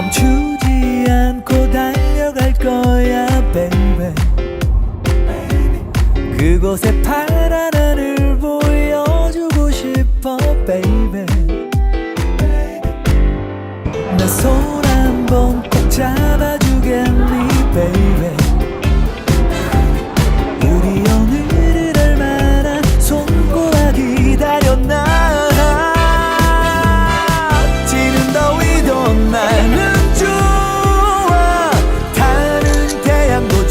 멈추지 않고 달려갈 거야 baby. 그곳에 파란 하늘 보여주고 싶어 baby. 내 손 한번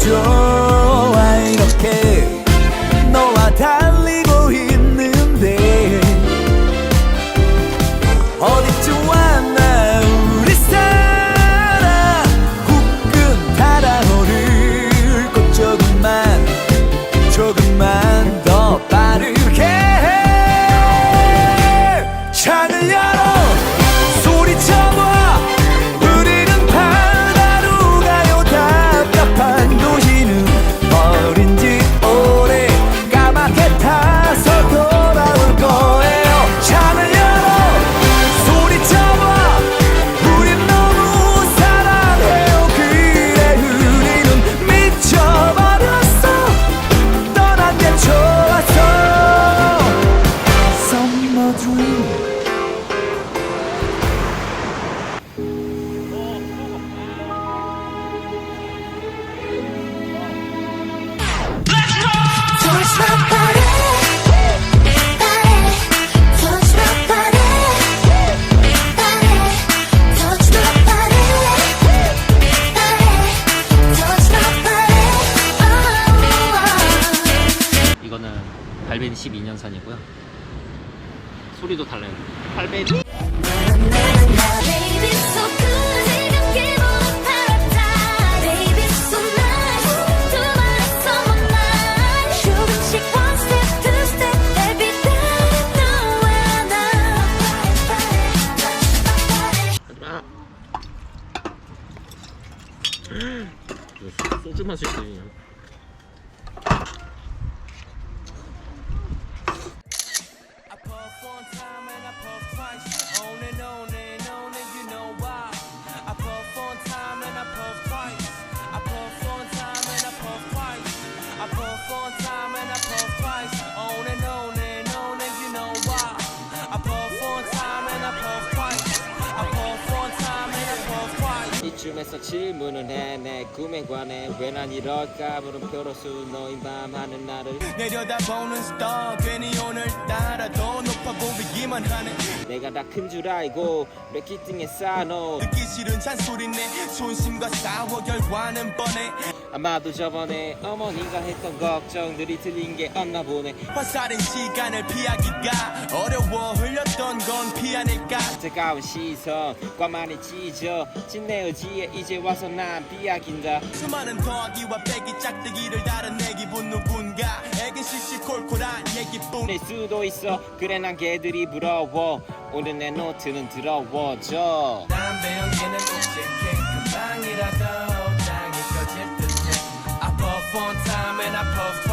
your 이거는 발베니 12년산이고요. 소리도 달라요. 발베니 이거 소주 마시 이쯤에서 질문을 해내 꿈에 관해 왜 난 이럴까 물음표로수 너인 밤 하는 나를 내려다보는 스타 괜히 오늘따라 더 높아 보이기만 하네. 내가 다 큰 줄 알고 래키팅에 쌓아놓은 듣기 싫은 잔소리네. 손심과 싸워 결과는 뻔해. 아마도 저번에 어머니가 했던 걱정들이 틀린 게 없나 보네. 화살은 시간을 피하기가 어려워 흘렸던 건 피 아닐까. 뜨거운 시선 과만이 찢어 진내 의지에 이제 와서 난 비약인다 수많은 더하기와 빼기 짝대기를 다른 내 기분 누군가에겐 시시콜콜한 얘기뿐. 낼 수도 있어. 그래 난 개들이 부러워. 오늘 내 노트는 더러워져 담배 연기는 묵직해 금방이라도 땅이 꺼질 듯해. I puff one time and I puff